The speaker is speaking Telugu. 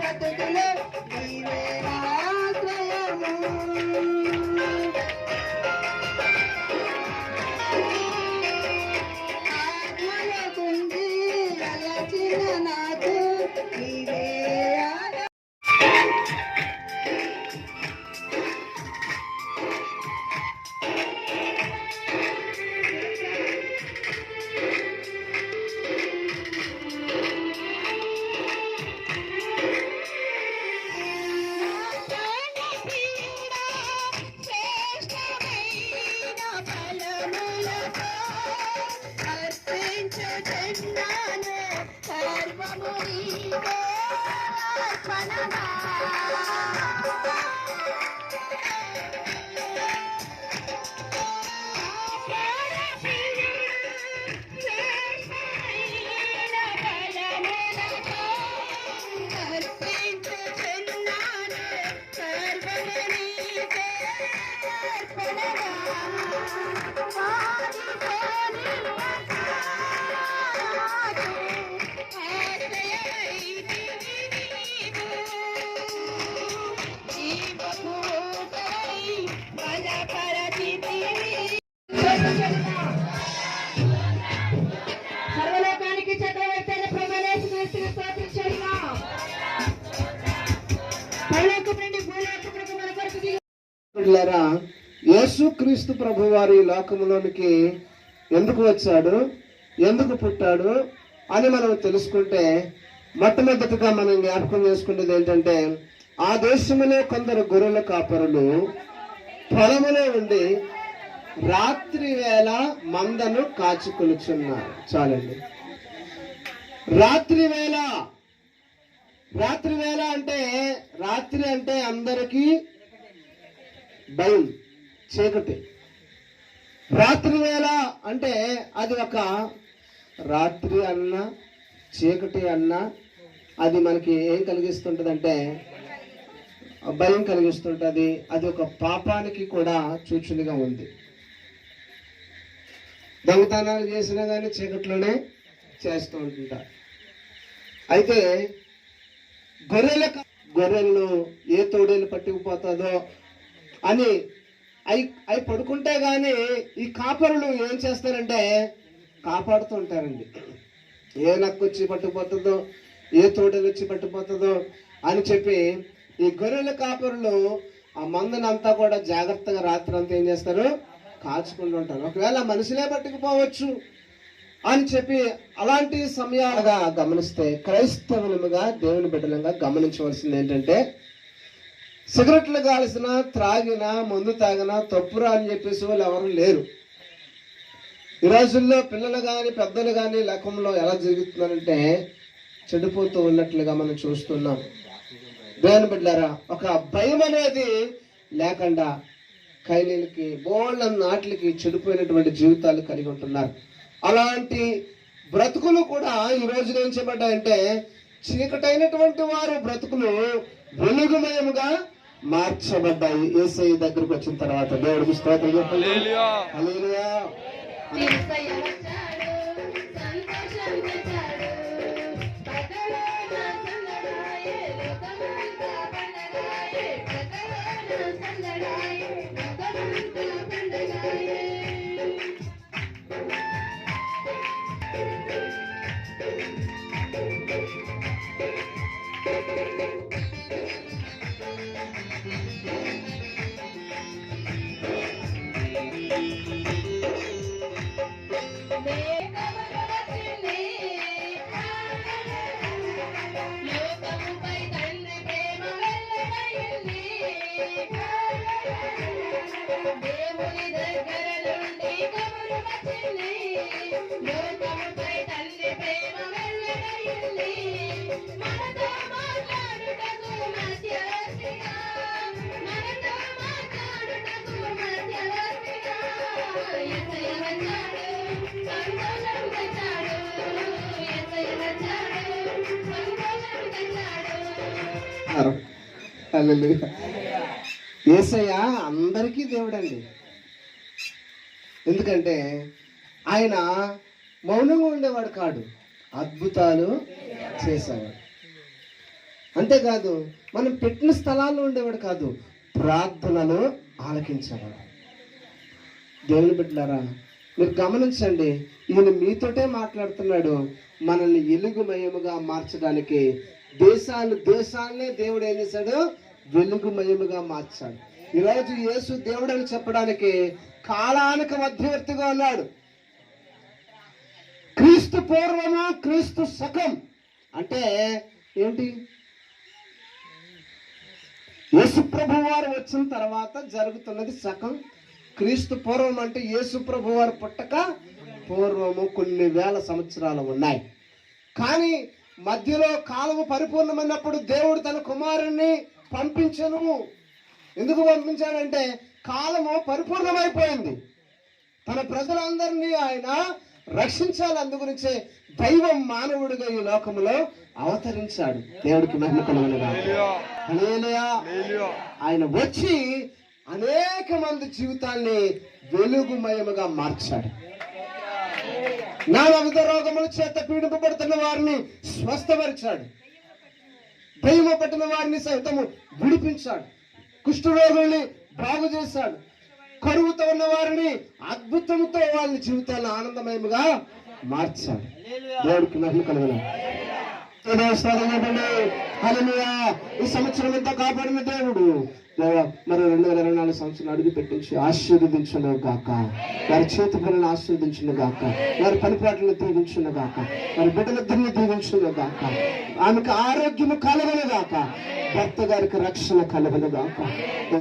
బ్రతుకులు నీవే ఆశ్రయము ఆత్మల నాకు నీవే సర్వముని అర్పణమా ప్రియులారా యేసు క్రీస్తు ప్రభు వారి లోకంలోనికి ఎందుకు వచ్చాడు ఎందుకు పుట్టాడు అని మనం తెలుసుకుంటే మొట్టమొదటిగా మనం జ్ఞాపకం చేసుకునేది ఏంటంటే ఆ దేశంలో కొందరు గొర్రెల కాపరులు పొలములో ఉండి రాత్రి వేళ మందను కాచుకొనుచున్నారు. చాలండి. రాత్రి వేళ రాత్రి వేళ అంటే రాత్రి అంటే అందరికీ భయం చీకటి. రాత్రి వేళ అంటే అది ఒక రాత్రి అన్న చీకటి అన్న అది మనకి ఏం కలిగిస్తుంటుందంటే భయం కలిగిస్తుంటుంది. అది ఒక పాపానికి కూడా సూచనగా ఉంది. దొంగతనాలు చేసినా కానీ చీకట్లోనే చేస్తూ ఉంటుంటారు అయితే గొర్రెల గొర్రెలను ఏ తోడేలు పట్టుకుపోతుందో అని అవి అవి పడుకుంటే కానీ ఈ కాపరులు ఏం చేస్తారంటే కాపాడుతూ ఉంటారండి. ఏ నక్కు వచ్చి పట్టుకుపోతుందో ఏ తోటలు వచ్చి పట్టుకుపోతుందో అని చెప్పి ఈ గొర్రెల కాపరులు ఆ మందునంతా కూడా జాగ్రత్తగా రాత్రి అంతా ఏం చేస్తారు? కాచుకుంటూ ఉంటారు. ఒకవేళ మనుషులే పట్టుకుపోవచ్చు అని చెప్పి అలాంటి సమయాలుగా గమనిస్తే క్రైస్తవులుగా దేవుని బిడ్డలంగా గమనించవలసింది ఏంటంటే సిగరెట్లు కాల్సిన త్రాగిన మందు తాగిన తప్పురా అని చెప్పేసి వాళ్ళు ఎవరు లేరు. ఈ రోజుల్లో పిల్లలు కానీ పెద్దలు కానీ లకంలో ఎలా జరుగుతున్నారంటే చెడిపోతూ ఉన్నట్లుగా మనం చూస్తున్నాం. దేవుని బిడ్డారా ఒక భయం అనేది లేకుండా కైలీలకి బోళ్ళ నాట్లకి చెడిపోయినటువంటి జీవితాలు కలిగి ఉంటున్నారు. అలాంటి బ్రతుకులు కూడా ఈ రోజున ఏం చేయబడ్డాయంటే చీకటైనటువంటి వారు బ్రతుకులు వెలుగుమయముగా మార్చబడ్డాయి. ఏసై దగ్గరకు వచ్చిన తర్వాత దేవుడికి స్తోత్రం చెప్పండి. హల్లెలూయా. యేసయ్య అందరికీ దేవుడండి. ఎందుకంటే ఆయన మౌనంగా ఉండేవాడు కాడు అద్భుతాలు చేసేవాడు అంతేకాదు మనం పెట్టిన స్థలాల్లో ఉండేవాడు కాదు ప్రార్థనలు ఆలకించేవాడు. దేవుని బిడ్డలారా మీరు గమనించండి ఈయన మీతోటే మాట్లాడుతున్నాడు. మనల్ని ఎలుగుమయముగా మార్చడానికి దేశాలు దేశాలనే దేవుడు ఏం చేశాడు? వెలుగుమయముగా మార్చాడు. ఈరోజు యేసు దేవుడు అని చెప్పడానికి కాలానికి మధ్యవర్తిగా ఉన్నాడు. క్రీస్తు పూర్వము క్రీస్తు సకం అంటే ఏంటి? యేసు ప్రభు వారు వచ్చిన తర్వాత జరుగుతున్నది సకం క్రీస్తు పూర్వం అంటే యేసు ప్రభు వారు పుట్టక పూర్వము కొన్ని వేల సంవత్సరాలు ఉన్నాయి. కానీ మధ్యలో కాలము పరిపూర్ణమైనప్పుడు దేవుడు తన కుమారుణ్ణి పంపించను. ఎందుకు పంపించాడంటే కాలము పరిపూర్ణమైపోయింది. తన ప్రజలందరినీ ఆయన రక్షించాలి. అందుగురించే దైవం మానవుడిగా ఈ లోకములో అవతరించాడు. దేవుడికి మహిమ కలుగునుగా. ఆయన వచ్చి అనేక మంది జీవితాన్ని వెలుగుమయముగా మార్చాడు. నా వివిధ రోగముల చేత పీడింపబడుతున్న వారిని స్వస్థపరిచాడు. దైవ పట్టిన వారిని సైతము విడిపించాడు. కుష్ఠరోగుల్ని బాగు చేశాడు. కరువుతో ఉన్న వారిని అద్భుతంతో వాళ్ళ జీవితాన్ని ఆనందమయముగా మార్చాడు. దేవుడికి మహిమ కలుగును. ఈ సంవత్సరం ఎంత కాపాడిన దేవుడు. మరి రెండు వేల ఇరవై నాలుగు సంవత్సరం అడుగు పెట్టించి ఆశీర్వదించను గాక. వారి చేతి పనులను ఆశీర్వదించను గాక. వారి పనిపాట్లను దీవించను గాక. వారి బిడ్డలిద్దరిని దీవించను గాక. ఆమెకు ఆరోగ్యము కలవను గాక. భర్త గారికి రక్షణ కలవను గాక.